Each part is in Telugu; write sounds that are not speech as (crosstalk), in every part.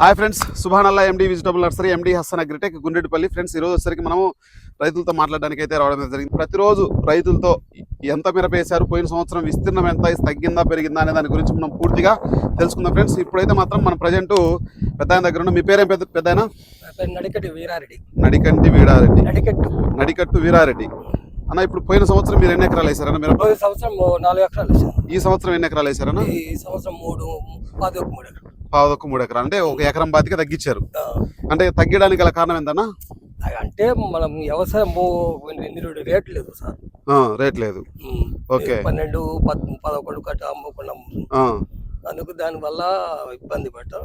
Hi friends సుభానల్లా MD vegetable nursery MD Hasan agritech Gundedpalli. Friends ఈ రోజు వచ్చేసరికి మనము రైతులతో మాట్లాడడానికి అయితే రావడం జరిగింది. ప్రతిరోజు రైతులతో ఎంత మిరప వేశారు పోయిన సంవత్సరం విస్తీర్ణం ఎంత తగ్గిందా పెరిగిందా అనే దాని గురించి మనం పూర్తిగా తెలుసుకుందాం ఫ్రెండ్స్. ఇప్పుడైతే మాత్రం మన ప్రజెంట్ పెద్ద ఆయన దగ్గర ఉన్న మీ పేరేం పెద్ద పెద్ద ఆయన నడికటి వీరారెడ్డి. నడికంటి వీడారెడ్డి నడికట్టు. నడికట్టు వీరారెడ్డి. అన్న ఇప్పుడు పోయిన సంవత్సరం మీరు ఎన్ని ఎకరాలు వేశారన్న మిరప పోయిన సంవత్సరం నాలుగు ఎకరాలు ఈ సంవత్సరం ఎన్ని ఎకరాలు వేశారన్న? ఈ సంవత్సరం మూడు పది ఒక మూడు పావుదొక్క మూడు ఎకరాలు అంటే ఒక ఎకరం బాతికి తగ్గించారు. అంటే తగ్గడానికి గల కారణం ఏంటన్నా అంటే మనం వ్యవసాయం నిరుడు రేటు లేదు సార్. రేట్ లేదు. ఓకే. పన్నెండు పద్ పదకొండు కట్ట అమ్ముకున్నాం. అందుకు దానివల్ల ఇబ్బంది పడ్డాం.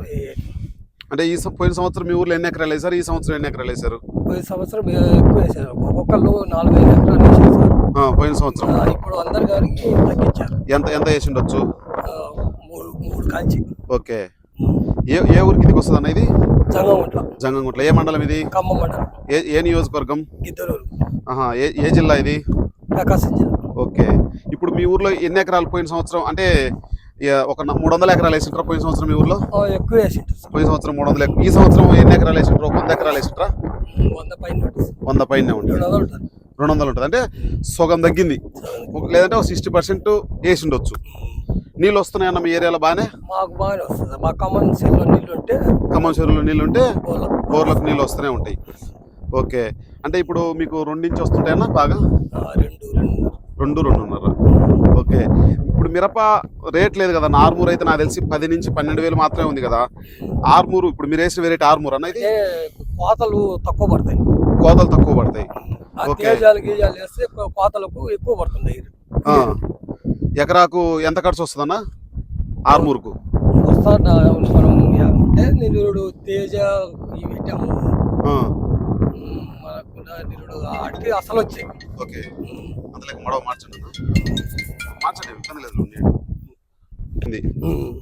అంటే ఈ పోయిన సంవత్సరం మీ ఊర్లో ఎన్ని ఎకరాలు వేశారు? ఈ సంవత్సరం ఎన్ని ఎకరాలు వేశారు? పోయిన సంవత్సరం ఎక్కువ వేసారు ఒక్కొక్కళ్ళు నాలుగు ఐదు ఎకరాలు వేసారు సార్. పోయిన సంవత్సరం. ఇప్పుడు అందరి గారికి తగ్గించారు. ఎంత ఎంత వేసి ఉండొచ్చు మూడు మూడు కాంచి. ఓకే. ఏ ఏ ఊరికి ఇది వస్తుంది అన్న ఇది? జంగముంట్ల జంగంగుంట్ల ఏ మండలం ఇది? ఖమ్మం మండలం. ఏ ఏ నియోజకవర్గం? గిద్దరూరు ఆహా ఏ ఏ జిల్లా ఇది? ప్రకాశం జిల్లా. ఓకే. ఇప్పుడు మీ ఊర్లో ఎన్ని ఎకరాలు పోయిన సంవత్సరం? అంటే ఒక మూడు వందల ఎకరాలు వేసింటారా పోయిన సంవత్సరం మీ ఊర్లో? ఎక్కువ వేసింటారు పోయిన సంవత్సరం మూడు వందల ఈ సంవత్సరం ఎన్ని ఎకరాలు వేసింటారు వంద ఎకరాలు వేసింటారా వంద పైన. వంద పైన ఉంటుంది. రెండు వందలు ఉంటుంది. అంటే సగం తగ్గింది. లేదంటే ఒక సిక్స్టీ పర్సెంట్ వేసి ఉండొచ్చు. నీళ్ళు వస్తున్నాయన్న మీ ఏరియాలో బాగానే? మాకు బాగానే వస్తుంది. మా కమ్మన్ సెల్లో నీళ్ళు ఉంటే ఖమ్మం చెరువులో నీళ్ళు ఉంటే బోర్ల బోర్లకు నీళ్ళు వస్తూనే ఉంటాయి. ఓకే. అంటే ఇప్పుడు మీకు రెండించి వస్తుంటాయన్నా బాగా? రెండు రెండు రెండున్నర. ఓకే. ఇప్పుడు మిరప రేట్ లేదు కదా. ఆర్మూర్ అయితే నాకు తెలిసి పది నుంచి పన్నెండు వేలు మాత్రమే ఉంది కదా. ఆర్మూరు ఇప్పుడు మీరు వేసిన వెరైటీ ఆర్మూర్ అన్న ఇది? కోతలు తక్కువ పడతాయి. కోతలు తక్కువ పడతాయి. తేజాలు గీజాలు వేస్తే కో- కోతలకు ఎక్కువ పడుతుంది. ఎకరాకు ఎంత ఖర్చు వస్తుందన్న? ఆర్మూర్కు. వస్తా మనం యా- అంటే నిరుడు తేజ ఇవి పెట్టాము మనకు నిరుడు అసలు వచ్చాయి. ఓకే. అందులో మడవ మార్చండి ఇబ్బంది లేదు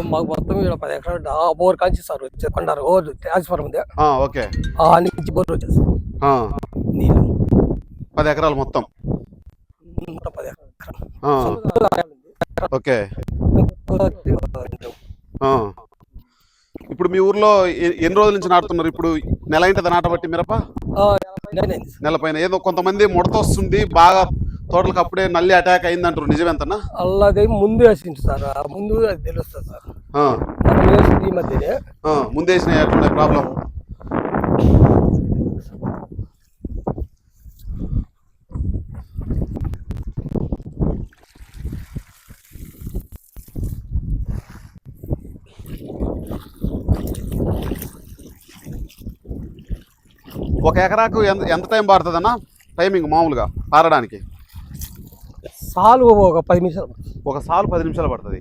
మాకు మొత్తం ఇక్కడ పది ఎకరాలు ఆ బోర్ కాంచి సార్ వచ్చే కొండారు. ఓ ట్రాన్స్ఫార్మర్ ఉంది. ఓకే. ఆ నుంచి బోర్ వచ్చేసి. నీళ్ళు. పది ఎకరాలు మొత్తం. పది ఎకరాలు. ఓకే. ఇప్పుడు మీ ఊర్లో ఎన్ని రోజుల నుంచి నాటుతున్నారు? ఇప్పుడు నెల అయింటది నాటబట్టి మిరప. నెల పైన. ఏదో కొంతమంది ముడత వస్తుంది బాగా తోటలకు అప్పుడే నల్లి అటాక్ అయిందంటారు. నిజమేంతనా అల్లది ముందు వేసింది సార్. ముందు తెలుస్తుంది సార్. ఈ మధ్యనే. ముందేసిన ఎట్లున్నాయి ప్రాబ్లం. ఒక ఎకరాకు ఎంత ఎంత టైం పడుతుందన్న? టైమింగ్ మామూలుగా పారడానికి. సాలు ఒక పది నిమిషాలు. ఒక సాలు పది నిమిషాలు పడుతుంది.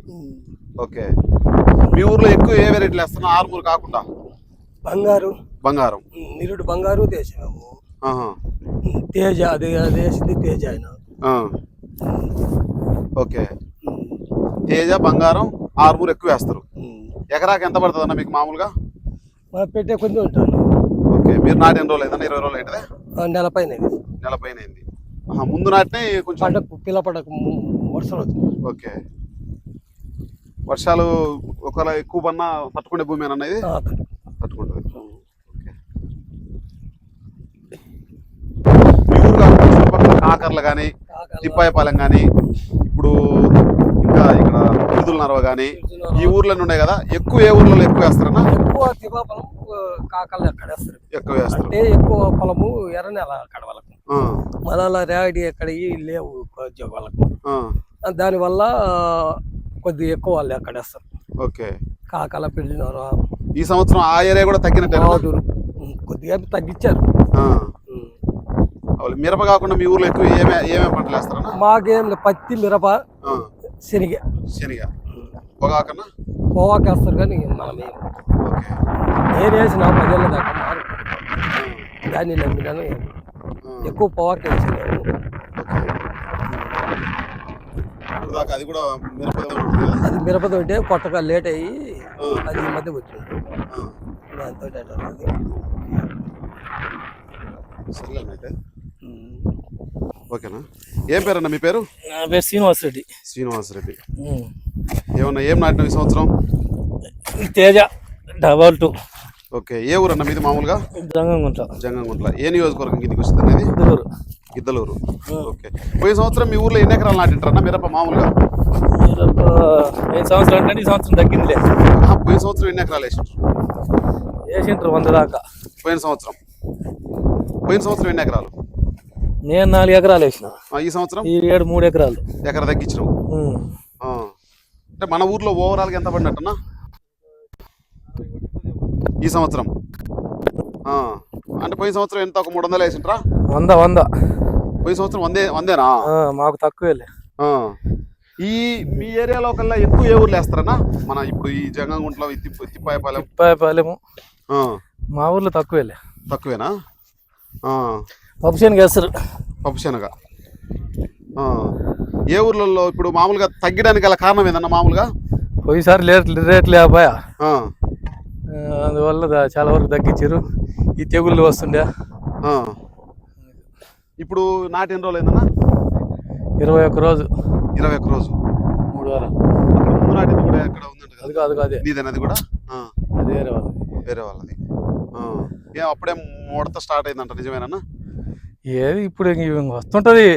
ఓకే. మీ ఊర్లో ఎక్కువ ఏ వెరైటీలు వేస్తున్నా? ఆరుమూరు కాకుండా? బంగారు. బంగారం. నిరుడు బంగారు దేశము. తేజ అది వేసింది తేజ ఆయన. ఓకే. తేజ బంగారం ఆరుమూరు ఎక్కువ వేస్తారు. ఎకరాకి ఎంత పడుతుంది అన్న మీకు మామూలుగా? మనం పెట్టే కొద్ది ఉంటుంది ఓకే. మీరు నాటి ఎన్ని రోజులు ఇరవై రోజులు అయిందే? ఆ నెల పైన ఇది. నెల పైన అయింది ముందు నాటినే కొంచెం పంటకు పిల్ల పంటకు వర్షాలు ఓకే. వర్షాలు ఒకవేళ ఎక్కువ పన్నా తట్టుకునే భూమి అనేది చుట్టుపక్కల కాకర్లు కానీ తిప్పాయపాలెం కానీ ఇప్పుడు విడుదల నరవ కానీ ఈ ఊర్లోనే ఉన్నాయి కదా ఎక్కువ ఏ ఊర్లలో ఎక్కువ వేస్తారన్నా? ఎక్కువ తివాపలం కాకలు అక్కడ వేస్తారు. ఎక్కువ వేస్తారు. అంటే ఎక్కువ పొలము ఎర్ర నెల అక్కడ వాళ్ళకు. మళ్ళా రేవడి ఎక్కడ లేవు కొంచెం వాళ్ళకు. దానివల్ల కొద్దిగా ఎక్కువ వాళ్ళు అక్కడ వేస్తారు. ఓకే. కాకల పిల్లినారు ఈ సంవత్సరం ఆ ఏరియా కూడా తగ్గినట్టే కొద్దిగా తగ్గించారు. మిరప కాకుండా మీ ఊర్లో ఎక్కువ ఏమే ఏమేమి పంటలు వేస్తారన్నా? మాకేం పత్తి మిరప. శనగ. శనగ. పొగాకన్నా పోవాకి వేస్తారు కానీ మనం నేను వేసిన పదేళ్ళ దాకా మారు దాన్ని నమ్మినాను ఎక్కువ ఇప్పుడు దాకా అది కూడా? అది మిరపతో ఉంటే కొత్తగా లేట్ అయ్యి అది ఈ మధ్య వచ్చింది. దాంతో. సర్లేండి అయితే ఓకేనా? ఏం పేరన్నా మీ పేరు? నా పేరు శ్రీనివాస్ రెడ్డి. శ్రీనివాస్ రెడ్డి. ఏమన్నా ఏం నాటినావు ఈ సంవత్సరం? Teja double two. ఓకే ఏ ఊరు అన్న మీది మామూలుగా? జంగంగుంట. జంగంగుంట్ల. ఏ నియోజకవర్గం కిందికి వస్తుంది అనేది? ఇద్దరు గిద్దలూరు ఓకే. పోయిన సంవత్సరం మీ ఊర్లో ఎన్ని ఎకరాలు నాటింటారన్న మిరప మామూలుగా? ఐదు సంవత్సరాలు కంటే ఈ సంవత్సరం తగ్గిందిలే. పోయిన సంవత్సరం ఎన్ని ఎకరాలు వేసింటారు వేసింటారు వంద దాకా. పోయిన సంవత్సరం. పోయిన సంవత్సరం ఎన్ని ఎకరాలు? నేను నాలుగు ఎకరాలు వేసిన. ఈ సంవత్సరం? ఈ ఏడు మూడు ఎకరాలు. ఎకర. ఆ. అంటే మన ఊర్లో ఓవరాల్గా ఎంత పడినట్టన్నా? ఈ సంవత్సరం. అంటే పోయిన సంవత్సరం ఎంత? ఒక మూడు వందలు వేసింట్రా వంద వంద. పోయిన సంవత్సరం వందే వందేనా? మాకు తక్కువేలే. ఈ మీ ఏరియాలో కల్లా ఎక్కువ ఏ ఊర్లు వేస్తారన్నా? మన ఇప్పుడు ఈ జంగంగుంట్లో తిప్పాయపాలెం. పాలెము ఆ. మా ఊర్లో తక్కువేలే. తక్కువేనా? ఆ. పప్పుసేనికి వేస్తారు. పప్పు శనగ. ఏ ఊర్లలో ఇప్పుడు మామూలుగా తగ్గడానికి గల కారణం ఏందన్న మామూలుగా? పోయిసారి రేట్ రేట్ లేకపోయా? అందువల్ల చాలా వరకు తగ్గించారు ఈ తెగుళ్ళు వస్తుండే. ఇప్పుడు నాటి ఎన్ని రోజులు అయిందన్నా ఇరవై ఒక్క రోజు. ఇరవై ఒక్క రోజు. మూడు వారాలు. అక్కడ ముందు నాటింది కూడా ఎక్కడ ఉందంట అది కదా నీదేనా అది. కూడా. అది వేరే వాళ్ళది. వేరే వాళ్ళది. ఏ అప్పుడే ముడత స్టార్ట్ అయిందంట నిజమేనా ఏది ఇప్పుడు వస్తుంటది.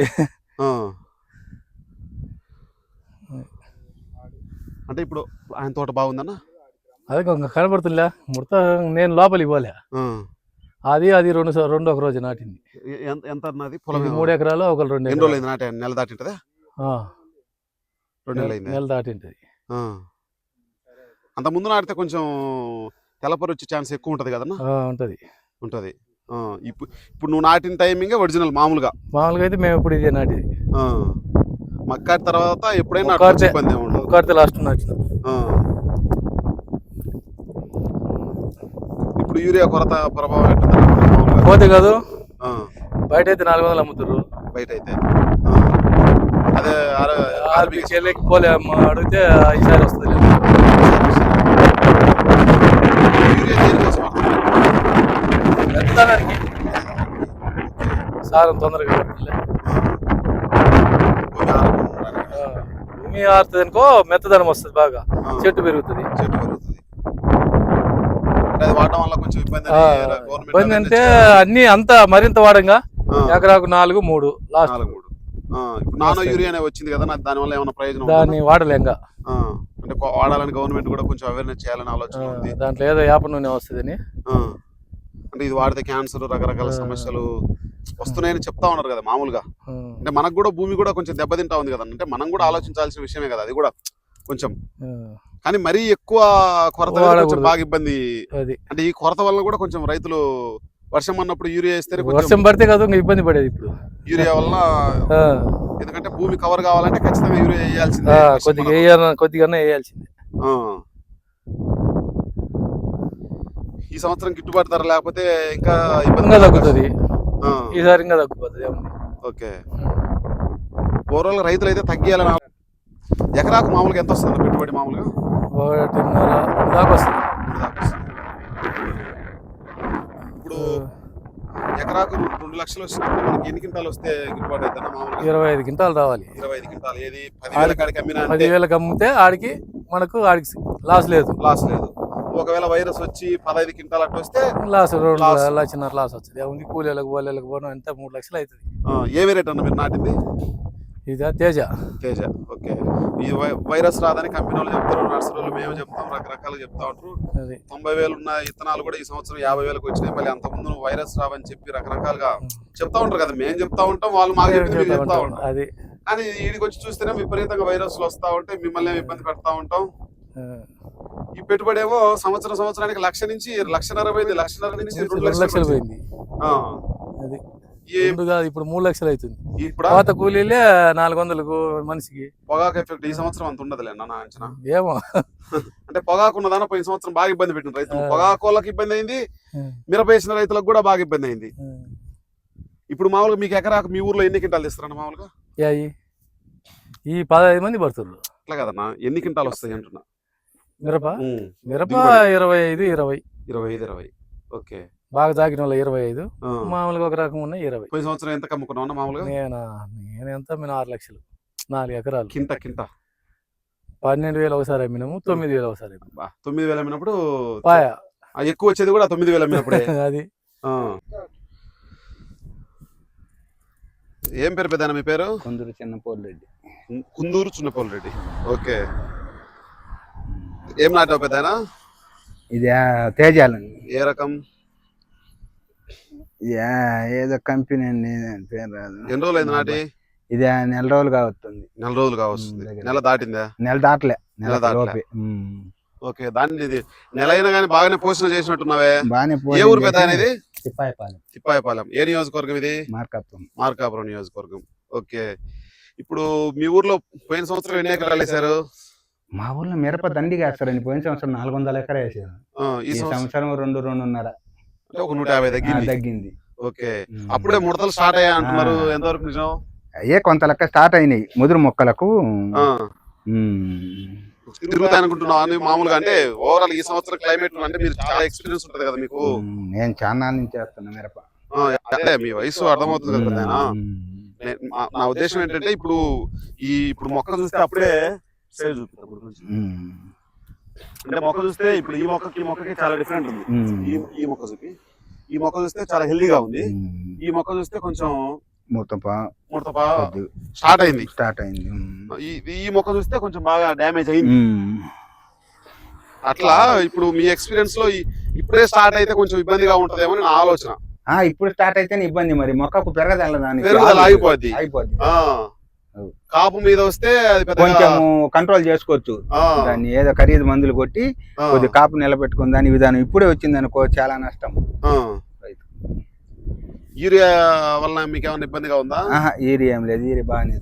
అంటే ఇప్పుడు ఆయన తోట బాగుందన్న? అది ఇంకా కనబడుతుందిలే. ముడత నేను లోపలికి పోలే. అది అది రెండు రెండు ఒక రోజు నాటింది. ఎంత అన్నది? పొలం మూడు ఎకరాలు ఒక రెండు ఎన్ని రోజులు నాటి? నెల దాటింటదా? రెండు నెలలు నెల దాటింటది. అంత ముందు నాటితే కొంచెం తెల్లపొర వచ్చే ఛాన్స్ ఎక్కువ ఉంటుంది కదన్నా? ఉంటది. ఉంటుంది. ఇప్పుడు ఇప్పుడు నువ్వు నాటిన టైమింగ్ ఒరిజినల్ మామూలుగా మామూలుగా అయితే మేము ఇప్పుడు ఇదే నాటిది ఆ. మక్కాటి తర్వాత ఎప్పుడైనా ఇబ్బంది కడితే లాస్ట్ నాటిన. ఇప్పుడు యూరియా కొరత ప్రభావం? పోతే కాదు బయట అయితే నాలుగు వందలు అమ్ముతారు బయట అయితే. అదే ఆర- ఆర్బీ చెల్లెకి పోలే అడిగితే ఈసారి వస్తుంది యూరియా? సారం తొందరగా భూమి ఆరుతుంది అనుకో మెత్తదనం వస్తుంది బాగా. చెట్టు పెరుగుతుంది. చెట్టు పెరుగుతుంది. అంటే ఇబ్బంది అన్ని అంత మరింత వాడంగా. ఎకరాకు నాలుగు మూడు లాస్ట్. మూడు. నానో యూరియా అనే వచ్చింది కదా నాకు దానివల్ల ఏమైనా ప్రయోజనం? దాన్ని వాడలేంగా. అంటే వాడాలని గవర్నమెంట్ కూడా కొంచెం అవేర్నెస్ చేయాలని ఆలోచన ఉంది. దాంట్లో ఏదో యాప నూనె వస్తుందని. ఆ, అంటే ఇది వాడితే క్యాన్సర్ రకరకాల. సమస్యలు వస్తున్నాయని చెప్తా ఉన్నారు కదా మామూలుగా. అంటే మనకు కూడా భూమి కూడా కొంచెం దెబ్బతింటా ఉంది కదా అంటే మనం కూడా ఆలోచించాల్సిన విషయమే కదా అది కూడా కొంచెం. కానీ మరీ ఎక్కువ కొరత కొంచెం. బాగా ఇబ్బంది అంటే ఈ కొరత వల్ల కూడా కొంచెం రైతులు వర్షం అన్నప్పుడు యూరియా వేస్తే వర్షం పడితే కదా ఇంకా ఇబ్బంది పడేది ఇప్పుడు. యూరియా వల్ల ఎందుకంటే భూమి కవర్ కావాలంటే ఖచ్చితంగా యూరియా వేయాల్సిందే. కొద్దిగా కొద్దిగా వేయాల్సిందే ఆ. ఈ సంవత్సరం గిట్టుబాటు ధర లేకపోతే ఇంకా ఇబ్బంది ఇంకా తగ్గుతుంది. ఈసారి ఇంకా తగ్గిపోతుంది ఓకే. ఓవరాల్ రైతులు అయితే తగ్గియాలని ఎకరాకు మామూలుగా ఎంత వస్తుంది పెట్టుబడి మామూలుగా? ఒకటిన్నర దాకా వస్తుంది. వస్తుంది. ఇప్పుడు ఎకరాకు రెండు- లక్షలు వచ్చినప్పుడు మనకి ఎన్ని క్వింటాలు వస్తే గిట్టుబాటు అవుతుందా మామూలుగా? ఇరవై ఐదు క్వింటాలు రావాలి. ఇరవై ఐదు క్వింటాలు. ఏది? పదివేల కాడికి అమ్మినా పదివేలకు అమ్మితే ఆడికి మనకు ఆడికి లాస్ లేదు. లాస్ లేదు. ఒకవేళ వైరస్ వచ్చి పదహైదు క్వింటాలు వస్తే లాస్ రెండు. లక్షన్నర లాస్ వస్తుంది. ఏముంది? కూలీలకు బోలీలకు పోవడం అంతా మూడు లక్షలు అవుతుంది. ఆ, ఏ వేరేట్ అన్న మీరు నాటింది? ఇదా తేజ. తేజ ఓకే. ఈ వైరస్ రాదని కంపెనీ వాళ్ళు చెప్తారు నర్సరీలు మేము చెప్తాం రకరకాలు చెప్తా ఉంటారు. తొంభై వేలు ఉన్న ఇత్తనాలు కూడా ఈ సంవత్సరం యాభై వేలకు వచ్చినాయి. మళ్ళీ అంత ముందు వైరస్ రావని చెప్పి రకరకాలుగా చెప్తా ఉంటారు కదా మేము చెప్తా ఉంటాం వాళ్ళు మాకు చెప్తా ఉంటాం. అది. కానీ వీడికి వచ్చి చూస్తేనే విపరీతంగా వైరస్లు వస్తా ఉంటే మిమ్మల్ని ఏమో ఇబ్బంది పెడతా ఉంటాం. ఈ పెట్టుబడి ఏమో సంవత్సరం సంవత్సరానికి లక్ష నుంచి లక్షన్నర పోయింది లక్షన్నర నుంచి రెండు లక్షలు పోయింది. ఆ. అది. ఇప్పుడు మూడు లక్షలు అవుతుంది. ఇప్పుడు? పాత కూలీలే నాలుగు వందలకు మనిషికి. పొగాకు ఎఫెక్ట్ ఈ సంవత్సరం అంత ఉండదులే అన్న నా అంచనా. (laughs) ఏమో. అంటే పొగాకు ఉన్నదాన పోయిన సంవత్సరం బాగా ఇబ్బంది పెట్టిన రైతులు. పొగాకు వాళ్ళకి ఇబ్బంది అయింది మిరప వేసిన రైతులకు కూడా బాగా ఇబ్బంది అయింది. ఇప్పుడు మామూలుగా మీకు ఎకరాకు మీ ఊర్లో ఎన్ని క్వింటాలు ఇస్తారన్న మామూలుగా? ఈ పదహైదు మంది పడుతున్నారు అట్లా కదన్నా ఎన్ని క్వింటాలు వస్తాయి అంటున్నా. మిరప? మిరప. ఇరవై ఐదు ఇరవై. ఇరవై ఐదు ఇరవై. ఓకే. బాగా తాకిన వాళ్ళు ఇరవై ఐదు. మామూలుగా ఒక రకం ఉన్నాయి ఇరవై. పోయిన సంవత్సరం ఎంత కమ్ముకున్నావు మామూలుగా? నేను? నేను ఎంత నేను ఆరు లక్షలు. నాలుగు ఎకరాలు. కింట కింట పన్నెండు వేలు ఒకసారి అమ్మినాము తొమ్మిది వేలు ఒకసారి తొమ్మిది వేలు అమ్మినప్పుడు పాయ. ఎక్కువ వచ్చేది కూడా తొమ్మిది వేలు అమ్మినప్పుడే. (laughs) అది. ఆ. ఏం పేరు పెద్ద మీ పేరు? కొందరు చిన్న పోలరెడ్డి కుందూరు చున్నపల్లి రెడ్డి ఓకే. ఏం నాటావు పెద్ద ఇది ఆ తేజాలని ఏ రకం? ఏదో కంపెనీ అని పేరు రాదు. ఎన్ని రోజులు అయింది నాటి ఇది నెల రోజులుగా వస్తుంది నెల రోజులు కావస్తుంది. నెల దాటిందా? నెల దాటలే. నెల దాటలే. ఓకే దాన్ని ఇది నెల అయినా కానీ బాగానే పోషణ చేసినట్టున్నావే. బాగానే ఏ ఊరు పెద్ద అనేది సిప్పాయిపాలెం తిప్పాయపాలెం. ఏ నియోజకవర్గం ఇది? మార్కత్వం మార్కాపురం నియోజకవర్గం. ఓకే. ఇప్పుడు మీ ఊర్లో పోయిన సంవత్సరం ఎన్ని ఎకరాలు వేశారు? మా ఊర్లో మిరప దండిగా వేస్తారండి. పోయిన సంవత్సరం నాలుగు వందల ఎకరా వేసారు. ఆ, ఈ సంవత్సరం రెండు రెండున్నర. ఒక నూట యాభై తగ్గింది. తగ్గింది. ఓకే. అప్పుడే ముడతలు స్టార్ట్ అయ్యా అంటున్నారు. ఎంతవరకు నిజం? అయ్యే కొంత లెక్క స్టార్ట్ అయినాయి. ముదురు మొక్కలకు. తిరుగుతాయి అనుకుంటున్నావు? అని మామూలుగా అంటే ఓవరాల్ ఈ సంవత్సరం క్లైమేట్ అంటే మీరు చాలా ఎక్స్పీరియన్స్ ఉంటది కదా మీకు? నేను చాలా నుంచి చేస్తున్నా మిరప. అదే మీ వయసు అర్థమవుతుంది కదా. నే- ఉద్దేశం ఏంటంటే ఇప్పుడు ఈ ఇప్పుడు మొక్క చూస్తే అప్పుడే సైజ్ చూపిస్తా. అంటే మొక్క చూస్తే ఇప్పుడు ఈ మొక్కకి ఈ మొక్కకి చాలా డిఫరెంట్ ఉంది. ఈ ఈ మొక్క చూపి. ఈ మొక్క చూస్తే చాలా హెల్దీగా ఉంది. ఈ మొక్క చూస్తే కొంచెం స్టార్ట్ అయింది. స్టార్ట్ అయింది. ఈ మొక్క చూస్తే కొంచెం బాగా డ్యామేజ్ అయింది. అట్లా ఇప్పుడు మీ ఎక్స్పీరియన్స్లో ఇప్పుడే స్టార్ట్ అయితే కొంచెం ఇబ్బందిగా ఉంటదేమో నా ఆలోచన. ఆ ఇప్పుడు స్టార్ట్ అయితేనే ఇబ్బంది మరి. మొక్కకు పెరగదాల పెరుగుదల ఆగిపోద్ది. అయిపోద్ది ఆ. కాపు మీద వస్తే కొంచెము కంట్రోల్ చేసుకోవచ్చు. దాన్ని ఏదో ఖరీదు మందులు కొట్టి కొద్ది కాపు నిలబెట్టుకుని దాని విధానం ఇప్పుడే వచ్చింది అనుకో చాలా నష్టం. యూరియా వల్ల మీకు ఏమైనా ఇబ్బందిగా ఉందా? ఈరి ఏం లేదు. ఈరి బాగానే.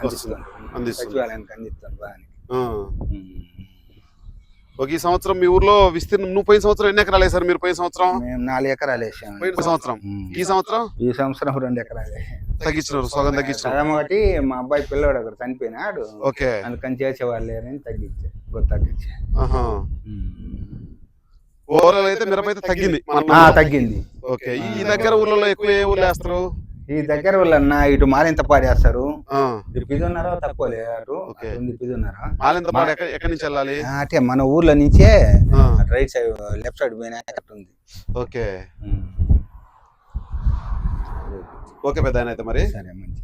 అందిస్తుంది. అందిస్తుంది. సచివాలయానికి అందిస్తుంది బాగానే. ఒక ఈ సంవత్సరం మీ ఊర్లో విస్తీర్ణం నువ్వు పోయిన సంవత్సరం ఎన్ని ఎకరాలు వేసారు మీరు పోయిన సంవత్సరం? మేము నాలుగు ఎకరాలు వేసాము పోయిన సంవత్సరం. ఈ సంవత్సరం? ఈ సంవత్సరం రెండు ఎకరాలు వేసాం. తగ్గించినారు సగం తగ్గించినారు. సగం ఒకటి మా అబ్బాయి పిల్లవాడు ఒకటి చనిపోయినాడు. ఓకే. అందుకని చేసేవాళ్ళు లేరని తగ్గించా కొద్ది తగ్గించా. ఆహా. ఓవరాల్ అయితే మిరప అయితే తగ్గింది. తగ్గింది. ఓకే. ఈ- ఈ దగ్గర ఊర్లలో ఎక్కువ ఏ ఊర్లో వేస్తారు? ఈ దగ్గర వాళ్ళన్న ఇటు మారింత పాడేస్తారు పిదున్నారా తక్కువ అటు. ఉంది పిదున్నారా మాలింతపాడు ఎక్క- ఎక్కడి నుంచి వెళ్ళాలి? అంటే మన ఊర్లో నుంచే రైట్ సైడ్ లెఫ్ట్ సైడ్ పోయినా ఉంది ఓకే. ఓకే పెద్ద అయితే మరి. సరే మంచి